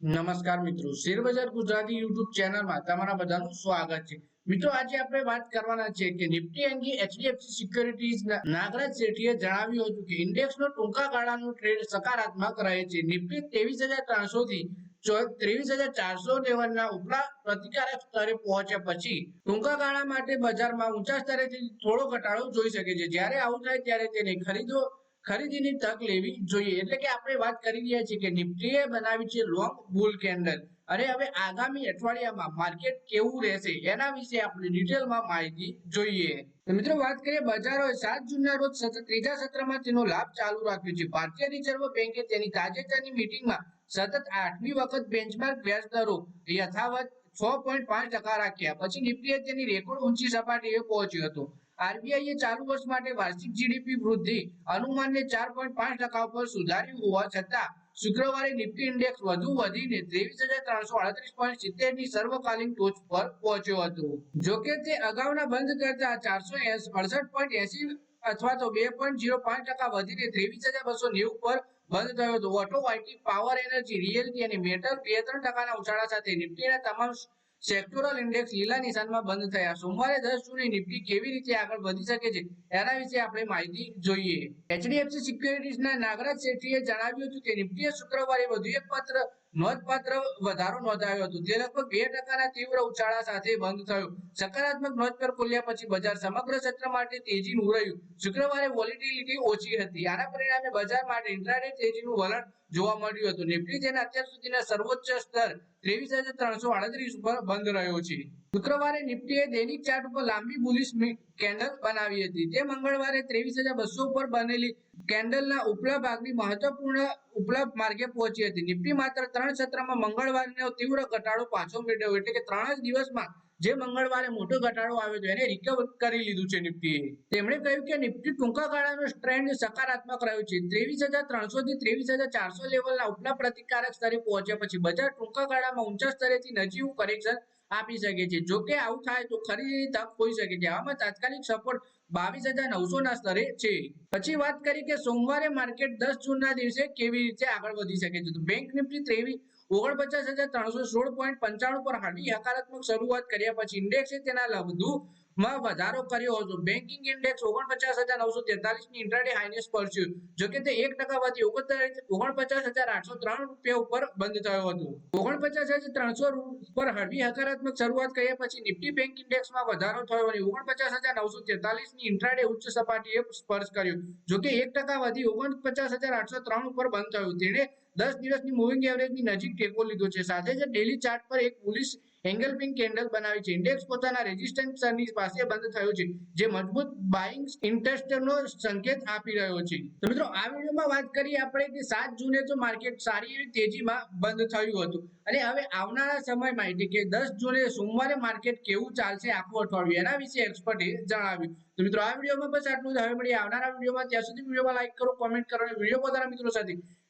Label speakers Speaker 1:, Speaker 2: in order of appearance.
Speaker 1: નમસ્કાર મિત્રો. શેરબજાર ગુજરાતી યુટ્યુબ ચેનલમાં તમારા બધાનું સ્વાગત છે. મિત્રો, આજે આપણે વાત કરવાના છે કે નિફ્ટી અંગે એચડીએફસી સિક્યોરિટીઝ નાગરાજ શેઠીએ જણાવ્યું હતું કે ઇન્ડેક્સનો ટૂંકા ગાળાનો ટ્રેડ સકારાત્મક રહે છે. નિફ્ટી ત્રેવીસ હજાર ત્રણસો થી ત્રેવીસ હજાર ચારસો લેવલના ઉપલા પ્રતિકારક સ્તરે પહોંચ્યા પછી ટૂંકા ગાળા માટે બજારમાં ઊંચા સ્તરેથી થોડો ઘટાડો જોઈ શકે છે. જ્યારે આવું થાય ત્યારે તેને ખરીદો ખરીદીની તક લેવી જોઈએ. એટલે કે આપણે વાત કરી રહ્યા છીએ કે નિફ્ટીએ બનાવી છે લોંગ બુલ કેન્ડલ અને હવે આગામી અઠવાડિયામાં માર્કેટ કેવું રહેશે એના વિશે આપણે ડિટેલમાં માહિતી જોઈએ. મિત્રો, વાત કરીએ બજારોએ સાત જૂનના રોજ સતત ત્રીજા સત્રમાં તેનો લાભ ચાલુ રાખ્યો છે. ભારતીય રિઝર્વ બેંકે તેની તાજેતરની મિટિંગમાં સતત આઠમી વખત બેન્ચમાર્ક વ્યાજ દરો યથાવત છ પોઈન્ટ પાંચ ટકા રાખ્યા. પછી નિફ્ટીએ તેની રેકોર્ડ ઊંચી સપાટીએ પહોંચ્યું હતું. આરબીઆઈએ ચાલુ વર્ષ માટે વાર્ષિક જીડીપી વૃદ્ધિ અનુમાનને ચાર પોઈન્ટ પાંચ ટકા ઉપર સુધાર્યું હોવા છતાં શુક્રવારે નિફ્ટી ઇન્ડેક્સ વધુ વધીને ત્રેવીસ હજાર ત્રણસો અડત્રીસ પોઈન્ટ સિત્તેરની સર્વકાલીન ટોચ પર પહોંચ્યો હતો. જોકે તે અગાઉના બંધ કરતા ચારસો અડસઠ પોઈન્ટ એસી અથવા તો બે પોઈન્ટ જીરો પાંચ ટકા વધીને ત્રેવીસ હજાર બસો નેવું પર બંધ થયો હતો. Auto IT power energy realty અને મેટલ બે ત્રણ ટકાના ઉછાળા સાથે નિફ્ટીના તમામ સેક્ટોરલ ઇન્ડેક્સ લીલા નિશાનમાં બંધ થયા. સોમવારે દસ જૂને નિફ્ટી કેવી રીતે આગળ વધી શકે છે એના વિશે આપણે માહિતી જોઈએ. એચડીએફસી સિક્યોરિટીઝના નાગરાજ શેઠીએ જણાવ્યું હતું કે નિફ્ટીએ શુક્રવારે વધુ એક પત્ર નોંધપાત્ર વધારો નોંધાયો હતો. તે લગભગ બે ટકાના તીવ્ર ઉછાળા સાથે બંધ થયો. સકારાત્મક નોંધ ખુલ્યા પછી બજાર સમગ્ર સત્ર માટે તેજીનું રહ્યું. શુક્રવારે વોલિટિલિટી ઓછી હતી. આના પરિણામે બજાર માટે ઇન્ટ્રાડે તેજીનું વલણ જોવા મળ્યું હતું. નિફ્ટી તેના અત્યાર સુધીના સર્વોચ્ચ સ્તર ત્રેવીસ હજાર ત્રણસો આડત્રીસ ઉપર બંધ રહ્યો છે. શુક્રવારે નિફ્ટીએ દૈનિક ચાર્ટ ઉપર લાંબી બુલિશ કેન્ડલ બનાવી હતી. તે મંગળવારે ત્રેવીસ હજાર બસો ઉપર બનેલી કેન્ડલના ઉપલા ભાગની મહત્વપૂર્ણ ઉપલા માર્ગે પહોંચી હતી. નિફ્ટી માત્ર ત્રણ સત્રમાં મંગળવારનો તીવ્ર ઘટાડો પાછો મેળવ્યો એટલે કે ત્રણ જ દિવસમાં જે મંગળવારે મોટો ઘટાડો આવ્યો હતો એને રિકવર કરી લીધું છે નિફ્ટીએ. તેમણે કહ્યું કે નિફ્ટી ટૂંકા ગાળાનો ટ્રેન્ડ સકારાત્મક રહ્યો છે. ત્રેવીસ હજાર ત્રણસો થી ત્રેવીસ હજાર ચારસો લેવલના ઉપલા પ્રતિકારક સ્તરે પહોંચ્યા પછી બજાર ટૂંકા ગાળામાં ઊંચા સ્તરેથી નજીવું કરેક્શન આપી શકે છે. જો કે આવું થાય તો ખરીદીની તક હોઈ શકે છે. આમાં તાત્કાલિક સપોર્ટ બાવીસ હજાર નવસો ના સ્તરે છે. પછી વાત કરી કે સોમવારે માર્કેટ દસ જૂન ના દિવસે કેવી રીતે આગળ વધી શકે છે. તો બેંક નિફ્ટી ત્રેવીસ, ઓગણપચાસ હજાર ત્રણસો સોળ પોઈન્ટ પંચાણું પર હળવી હકારાત્મક શરૂઆત કર્યા પછી ઇન્ડેક્સે તેના વધુ માં વધારો કર્યો હતો. બેન્કિંગ ઇન્ડેક્સ ઓગણપચાસ હજાર નવસો તેતાલીસની ઇન્ટ્રાડે હાઈને સ્પર્શ્યું જો કે તે એક ટકા વધી ઓગણપચાસ હજાર આઠસો ત્રણ રૂપિયા ઉપર બંધ થયો હતો. ઓગણપચાસ હજાર ત્રણસો પર હળવી હકારાત્મક શરૂઆત કર્યા પછી નિફ્ટી બેંક ઇન્ડેક્સમાં વધારો થયો અને ઓગણપચાસ હજાર નવસો તેતાલીસની ઇન્ટ્રાડે ઉચ્ચ સપાટીએ સ્પર્શ કર્યો. જો કે એક ટકા વધી ઓગણપચાસ હજાર આઠસો ત્રણ ઉપર બંધ થયું. તેણે દસ દિવસની મૂવિંગ એવરેજની નજીક ટેકો લીધો છે. સાથે જ ડેલી ચાર્ટ પર એક બુલિશ એંગલ પિંગ કેન્ડલ બનાવી છે. ઇન્ડેક્સ પોતાના રેઝિસ્ટન્સ સ્તરની પાસે બંધ થયો છે, જે મજબૂત બાઇંગ ઇન્ટરેસ્ટનો સંકેત આપી રહ્યો છે. તો મિત્રો, આ વિડીયોમાં વાત કરીએ આપણે કે સાત જૂને તો માર્કેટ સારી એવી તેજીમાં બંધ થયું હતું. અને હવે આવનારા સમયમાં, એટલે કે દસ જૂને સોમવારે માર્કેટ કેવું ચાલશે આખું અઠવાડિયું, એના વિશે એક્સપર્ટે જણાવ્યું. તો મિત્રો, આ વિડીયોમાં બસ આટલું જ. હવે મળીએ આવનારા વિડીયોમાં. ત્યાં સુધી વિડીયોમાં લાઈક કરો કોમેન્ટ કરો અને વીડિયો પોતાના મિત્રો સાથે